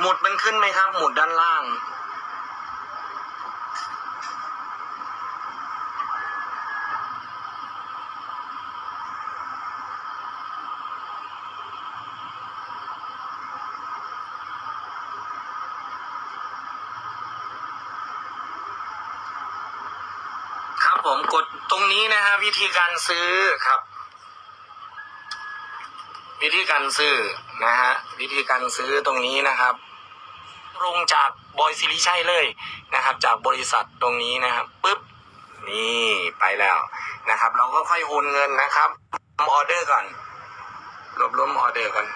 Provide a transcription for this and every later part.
หมุดมันขึ้นไหมครับ หมุดด้านล่าง ครับผมกดตรงนี้นะฮะวิธีการซื้อครับ วิธีการซื้อนะฮะวิธีการซื้อตรงนี้นะครับลงจากบอยซิลิชัยเลยนะครับ จากบริษัทตรงนี้นะครับปุ๊บนี่ไปแล้วนะครับ เราก็ค่อยโอนเงินนะครับออเดอร์ก่อนรวบรวมออเดอร์ก่อน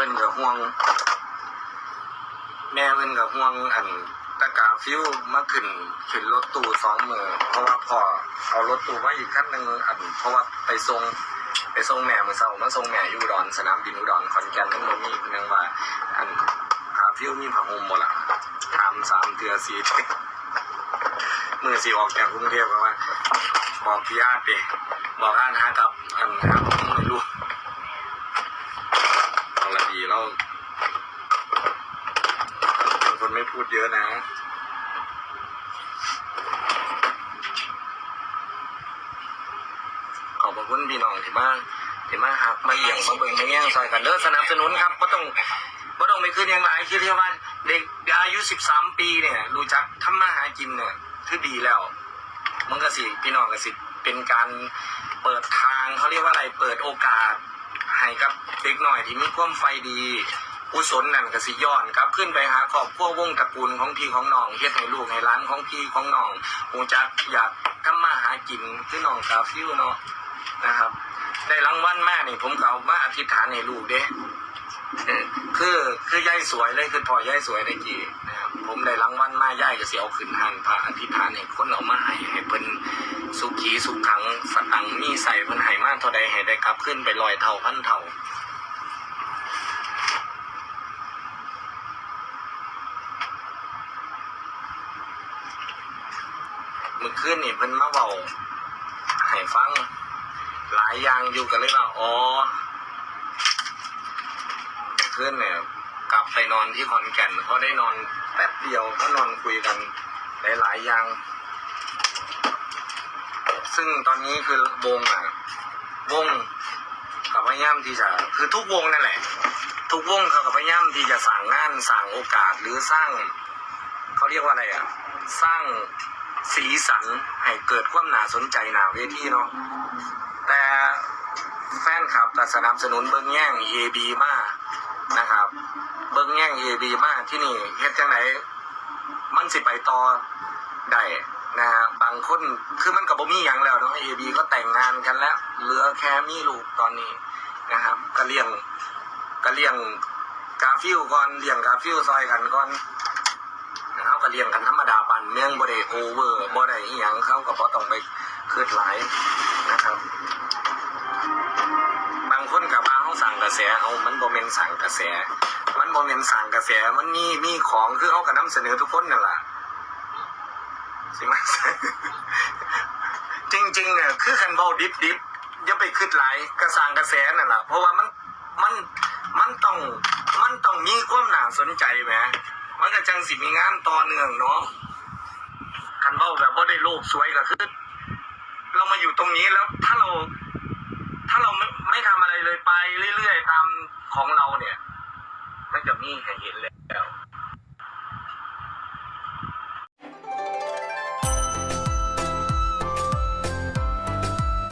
พิ่นกับห่วง แม่เพิ่นกับห่วงอันตะกาฟิวมาขึ้นขึ้นรถตู้สองมือเพราะว่าพอเอารถตู้มาอีกคันหนึ่งอันเพราะว่าไปส่งไปส่งแม่มือเช้ามาส่งแม่อยู่ดอนสนามบินอุดรขอนแก่นนั่นบ่มีเพิ่นยังว่า อันพาฟิวมีผ้าห่มบ่ล่ะถามสามเทือสี่เทื่อมือสิออกจากกรุงเทพก็ว่าบอกพี่ญาติบอกอ่านหากับอันหาไม่รู้ ละดีแล้วเป็นคนไม่พูดเยอะนะขอบพระคุณพี่น้องที่มาที่มาหักมาเยี่ยงมาเบิ่งมาแย่งซอยกันเด้อสนับสนุนครับก็ต้องก็ต้องไปขึ้นอย่างไรคือที่ว่าเด็กอายุสิบสามปีเนี่ยรู้จักทำมาหากินเนี่ยคือดีแล้ว มันก็สิพี่น้องก็สิเป็นการเปิดทางเขาเรียกว่าอะไรเปิดโอกาส ให้กับเด็กหน่อยที่มีความไฟดีกุศลนั่นก็สิย้อนครับขึ้นไปหาครอบครัววงตระกูลของพี่ของน้องเฮ็ดให้ลูกให้ร้านของพี่ของน้องคงจักอยากทำมาหากินคือน้องกาฟิวเนาะนะครับ ได้รางวัลมากนี่ผมก็เอามาอธิษฐานให้ลูกเด้ คือคือย่ายสวยเลยคือพอย่ายสวยได้กี่นะครับผมได้รางวัลมาย่ายก็สิเอาขึ้นหันพระอธิษฐานให้คนเอามาให้ให้เพิ่นสุขีสุขขังสตังมีใส่เพิ่นให้มากเท่าใดให้ได้กลับขึ้นไปลอยเท่าพันเท่าเมื่อคืนนี่เพิ่นมาเว้าให้ฟัง หลายอย่างอยู่กันเลยว่าอ๋อ เมื่อนเนี่ยกลับไปนอนที่ขอนแก่นเขาได้นอนแป๊บเดียวก็นอนคุยกันหลายๆอย่าง ซึ่งตอนนี้คือวงอะวงกับพยายามที่จะคือทุกวงนั่นแหละ ทุกวงเขากับพยายามที่จะสั่งงานสั่งโอกาสหรือสร้างเขาเรียกว่าอะไรอะสร้างสีสันให้เกิดความน่าสนใจหนาเวทีเนาะแต่แฟนคลับแต่สนับสนุนเบิ้องแย่ง AB มานะครับเบิ้งแย่ง AB มากที่นี่เฮ็ดจังไหนมันสิไปต่อได้นะฮะบางคนคือมันกับบ่มีหยังแล้วเนาะ AB ก็แต่งงานกันแล้วเหลือแค่มีลูกตอนนี้นะครับก็เลี้ยงก็เลี้ยงกาฟิวก่อนเลี้ยงกาฟิวซอยกันก่อนเขาก็เลี้ยงกันธรรมดาปันเมืองบ่ได้โอเวอร์บ่ได้อีหยังเขาก็บ่ต้องไปคืดหลายนะครับ บางคนกับมาเขาสั่งกระแสเอามันบ่แม่นสั่งกระแส มันบ่แมนสั่งกระแสมันมีมีของคือเขาก็นำเสนอทุกคนนั่นล่ะสิมจริงๆเนี่ยคือคันเบาดิบดิบๆอย่าไปคืดหลกระสางกระแสนั่นล่ะเพราะว่ามันมันมันต้องมันต้องมีความหนาสนใจแหมมันก็จังสิมีงานต่อเนื่องเนาะคันเบาแบบว่าได้โลกสวยก็คือเรามาอยู่ตรงนี้แล้วถ้าเรา ถ้าเราไม่ไม่ทำอะไรเลยไปเรื่อยๆตามของเราเนี่ย ไม่จะมีให้เห็นแล้ว